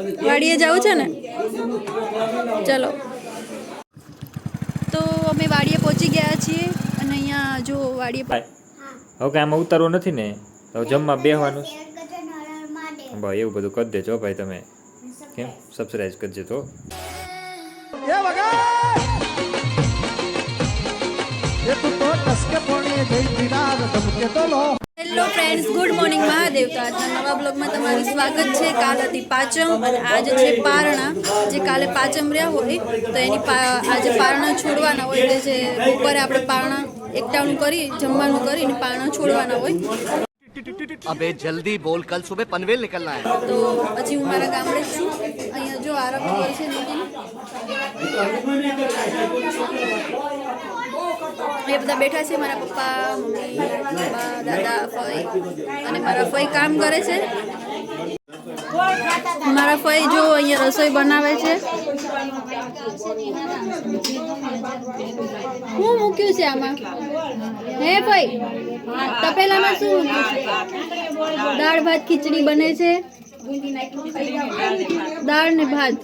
વાડીએ જવું છે ને? ચલો. તો અમે વાડીએ પહોંચી ગયા છીએ અને અહીંયા જો વાડીએ હવે કાંઈ આમાં ઉતારવું નથી ને? તો જમવા બેહવાનું ભાઈ એવું બધું કરી દેજો ભાઈ તમે. કેમ? સબસ્ક્રાઈબ કરજો તો hello friends good morning Mahadev તો આજના નવા બ્લોગમાં તમારું સ્વાગત છે. કાલ હતી પાચમ અને આજ છે પારણા. જે કાલે પાચમ રહ્યા હોય તો એની આજે પારણા છોડવાના હોય. એટલે જે બપોરે આપણે પારણા એકટાણું કરી જમવાનું કરી અને પારણા છોડવાના હોય. અબે જલ્દી બોલ કલ સુબહ પનવેલ નીકળના હે. તો પછી હું મારા ગામડે છું. અહીંયા જો આરામ હોય છે નીકળી એ બધા બેઠા છે મારા પપ્પા મમ્મી દાદા ફઈ અને મારા ફઈ કામ કરે છે. મારા ફઈ જો અહીંયા રસોઈ બનાવે છે. શું મૂક્યું છે આમાં? હે ફઈ તપેલામાં શું મૂક્યું દાળ ભાત ખીચડી બને છે. દાળ ને ભાત.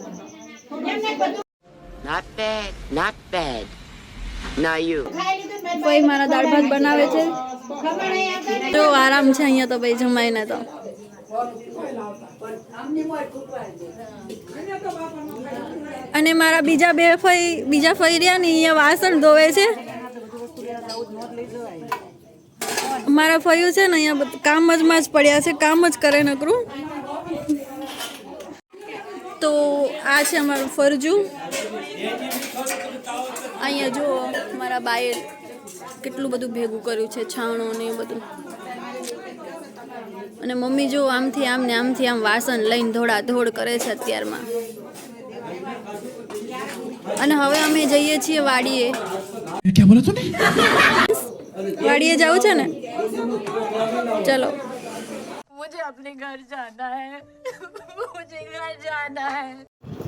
Not bad, not bad. Now you કોઈ મારા દાળ ભાત બનાવે છે? તો આરામ છે અહીંયા તો ભાઈ જમાઈને તો. અને મારા બીજા બે ફઈ, બીજા ફઈ રહ્યા ને, અહીંયા વાસણ ધોવે છે. મારા ફયું છે ને, અહીંયા કામ જ માં જ પડ્યા છે, કામ જ કરે નકરું. તો આ છે અમારું ફરજું. અહીંયા જુઓ મારા બાએ કેટલું બધું ભેગું કર્યું છે છાણો ને એ બધું. અને મમ્મી જો આમથી આમ ને આમથી આમ વાસણ લઈને ધોળા ધોળ કરે છે અત્યારમાં. અને હવે અમે જઈએ છીએ વાડીએ. વાડીએ જાવ છે ને? ચલો. મુજે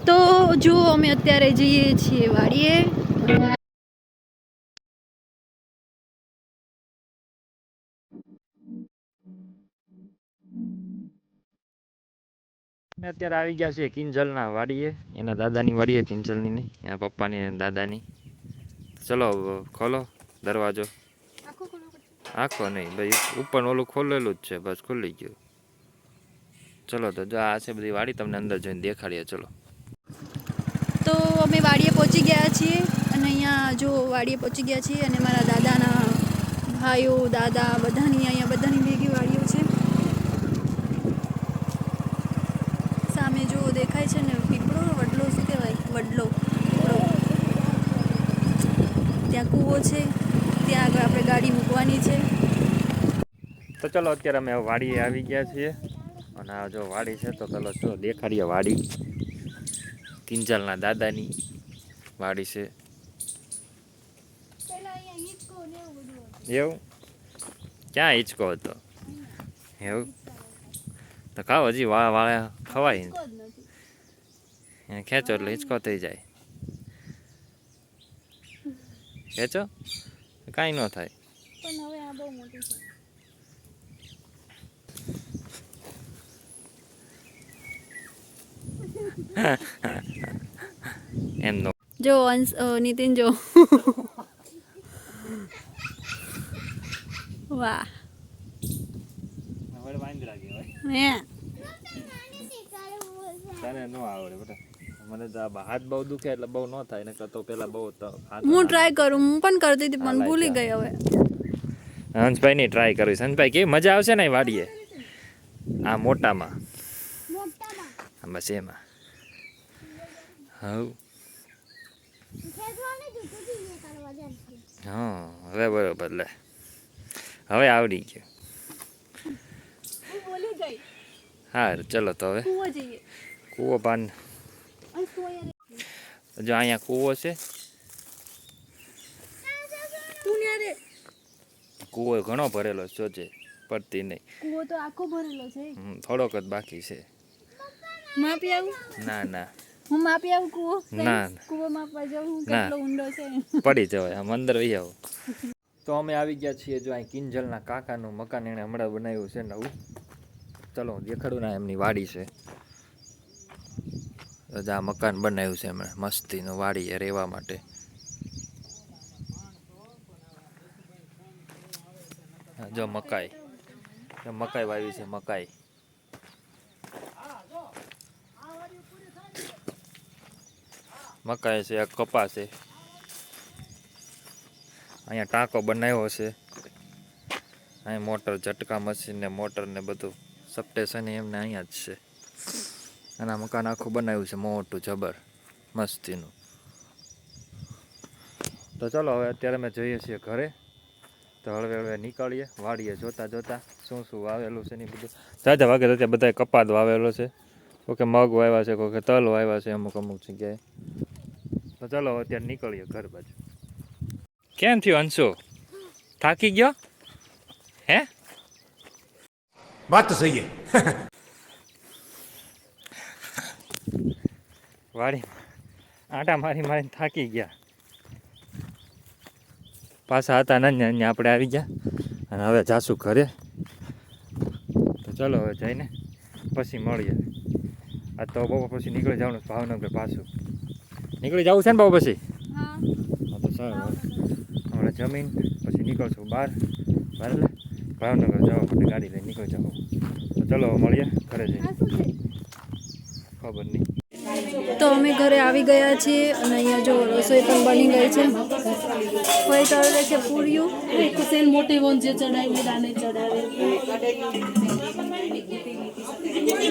તો જો અમે અત્યારે જઈએ છીએ વાડીએ. અમે અત્યારે આવી ગયા છીએ કિંજલના વાડીએ. એના દાદાની વાડીએ, કિંજલની નહીં, એના પપ્પાની અને દાદાની. ચલો ખોલો દરવાજો. આખો નહીં, ભાઈ, ઉપર ઓલું ખોલેલું જ છે, બસ ખુલી ગયું. ચલો તો જો આ છે બધી વાડી, તમને અંદર જઈને દેખાડીએ, ચલો. તો અમે વાડીએ પહોંચી ગયા છીએ અને અહીંયા જો વાડીએ પહોંચી ગયા છીએ અને મારા દાદાના ભાઈઓ, દાદા, બધાની અહીંયા, બધાની ભેગી વાડીઓ છે. સામે જો દેખાય છે ને, પીપળો, વડલો શું કહેવાય? વડલો. ત્યાં કૂવો છે, ત્યાં આગળ આપણે ગાડી મૂકવાની છે. તો ચલો અત્યારે અમે વાડીએ આવી ગયા છીએ. અને આ જો વાડી છે, તો ચલો જો દેખાડીએ વાડી. કિંજલના દાદાની વાડી છે. એવું ક્યાં હિંચકો હતો? એવું? તો ખાવ હજી વા વાળા ખવાય ખેંચો એટલે હિંચકો થઈ જાય. ખેંચો? કાંઈ ન થાય. પણ હવે આ બહુ મોટી છે એમ નો જો અંશ નીતિન જો વાહ હે. તને ન આવડે બેટા. મને તો આ હાથ બહુ દુખે એટલે બહુ ન થાય ને તો પેલા બહુ હું ટ્રાય કરું હું પણ કરતી હતી પણ ભૂલી ગઈ હવે. હંસભાઈ ની ટ્રાય કરીશ હંસભાઈ કેવી મજા આવશે ને વાડીએ? આ મોટામાં. બસ એમાં. હવ. હા હવે બરોબર લે. હવે આવડી ગયું. હાર ચલો તો હવે. કૂવો જઈએ. પાન. જો અહીંયા કૂવો છે. કૂવો ઘણો ભરેલો છે જોજે પડતી નહીં. કૂવો તો આખો ભરેલો છે. હમ, થોડોક જ બાકી છે. માપી આવું? ના ના. હું માપી આવું કૂવો? ના. કૂવો માપવા જવું કેટલો ઊંડો છે? પડી જવાય આમ અંદર વહી આવો. તો અમે આવી ગયા છીએ જો અહીં કિંજલના કાકાનું મકાન એણે હમણાં બનાવ્યું છે નવું. ચલો દેખાડું ના એમની વાડી છે. આ મકાન બનાવ્યું છે એમણે મસ્તીનું વાડીએ રહેવા માટે. જો મકાઈ મકાઈ વાવી છે મકાઈ. મકાઈ છે, આ કપા છે. અહીંયા ટાંકો બનાવ્યો છે. અહીં મોટર ઝટકા મશીન ને મોટર ને બધું સપટેશન એમને અહીંયા જ છે. અને મકાન આખું બનાવ્યું છે, મોટું, જબર, મસ્તીનું. તો ચલો હવે અત્યારે અમે જઈએ છીએ ઘરે. તો હળવે હળવે નીકળીએ, વાડીએ જોતા જોતા શું શું વાવેલું છે ને બધું. જાજા વાગે તો ત્યાં બધાય કપાત વાવેલો છે. કોકે મગ વાવ્યા છે, કોકે તલ વાવ્યા છે, અમુક અમુક જગ્યાએ. તો ચાલો અત્યારે નીકળીએ ઘર બાજુ. કેમ થયું અંશુ? થાકી ગયો? હે? વાત તો સહી વાડી આટા મારી મારીને થાકી ગયા. પાછા હતા ને અહીંયા આપણે આવી ગયા અને હવે જાશું ઘરે. તો ચાલો હવે જઈને પછી મળીએ. આ તો બપોર પછી નીકળી જવાનું ભાવનગર પાછું. નીકળી જવું છે ને બહુ પછી? હા. તો સારું હમણાં જમીન પછી નીકળશું બહાર. બહાર એટલે? ભાવનગર જવા માટે ગાડી લઈને નીકળી જવું તો ચલો મળીએ ઘરે જઈએ ખબર નહીં. તો અમે ઘરે આવી ગયા છીએ અને અહીંયા જો રસોઈ પણ બની ગઈ છે. કોઈ તળે છે પૂર્યું. કુશેલ મોટી વોન જે ચડાવી રાને ચડાવે.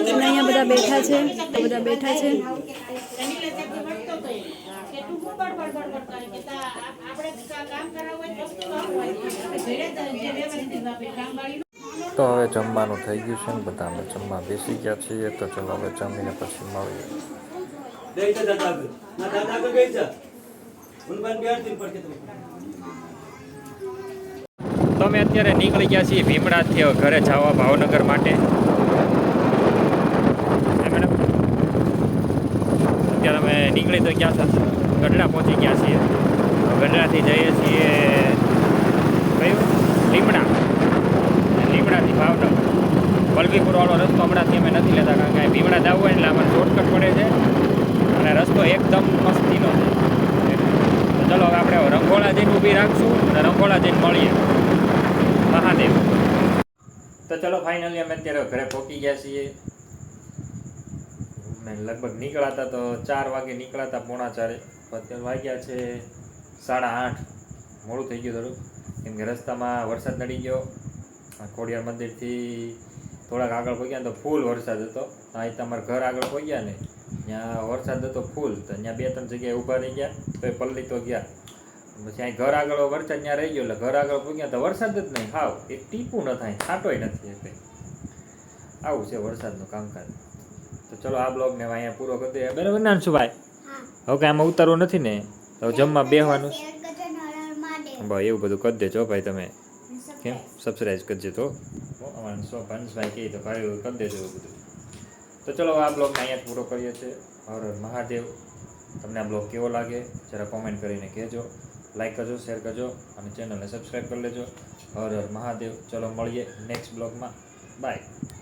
અને અહીંયા બધા બેઠા છે બધા બેઠા છે. તો હવે જમવાનું થઈ ગયું છે ને, બધા અમે જમવા બેસી ગયા છીએ. તો ચાલો હવે જમીને પછી મળીએ. તો અમે અત્યારે નીકળી ગયા છીએ ભીમડાથી ઘરે જવા ભાવનગર માટે. અત્યારે અમે નીકળી તો ગયા છે ગઢડા પહોંચી ગયા છીએ. ગઢડાથી જઈએ છીએ. કયું લીમડા. લીમડાથી ભાવનગર વલભીપુરવાળો રસ્તો હમણાંથી અમે નથી લેતા કારણ કે ભીમડા જવું હોય એટલે આમાં શોર્ટકટ પડે છે. અને રસ્તો એકદમ મસ્તીનો છે. ચલો આપણે રંગોળા જઈને ઊભી રાખશું અને રંગોળા જઈને મળીએ. મહાદેવ. તો ચલો ફાઇનલી અમે અત્યારે ઘરે પહોંચી ગયા છીએ. લગભગ નીકળાતા તો ચાર વાગે નીકળાતા પોણા ચારે. અત્યારે વાગ્યા છે સાડા આઠ. મોડું થઈ ગયું થોડું. કેમ કે રસ્તામાં વરસાદ નડી ગયો. ખોડિયાર મંદિરથી થોડાક આગળ પહોંચ્યા તો ફૂલ વરસાદ હતો. અહીં તમારા ઘર આગળ પહોંચ્યા ને. ત્યાં વરસાદ હતો ફૂલ. તો ત્યાં બે ત્રણ જગ્યાએ ઊભા રહી ગયા. તો એ પલ્લી તો ગયા. પછી અહીં ઘર આગળ વરસાદ ત્યાં રહી ગયો. એટલે ઘર આગળ પહોંચ્યા તો વરસાદ જ નહીં. હાવ એક ટીપું ન થાય. છાંટોય નથી એટલે આવું છે વરસાદનું કામકાજ. તો ચલો આ બ્લોગને અહીંયા પૂરો કરી દઈએ. બરાબર ના શું હવે કાંઈ આમાં ઉતારવું નથી ને? તો જમવા બેસવાનું બસ એવું બધું કરી દેજો ભાઈ તમે. કેમ? સબસ્ક્રાઈબ કરજો તો. અમારા ભાઈ કહે તો ભાઈ કરી દેજો એવું બધું. તો ચલો, આ બ્લોગ અહીંયા પૂરો કરીએ છીએ. હર હર મહાદેવ. તમને આ બ્લોગ કેવો લાગે, જરા કોમેન્ટ કરીને કહેજો. લાઈક કરજો શેર કરજો, અને ચેનલને સબસ્ક્રાઈબ કરી લેજો. હર હર મહાદેવ. ચલો, મળીએ નેક્સ્ટ બ્લોગમાં. બાય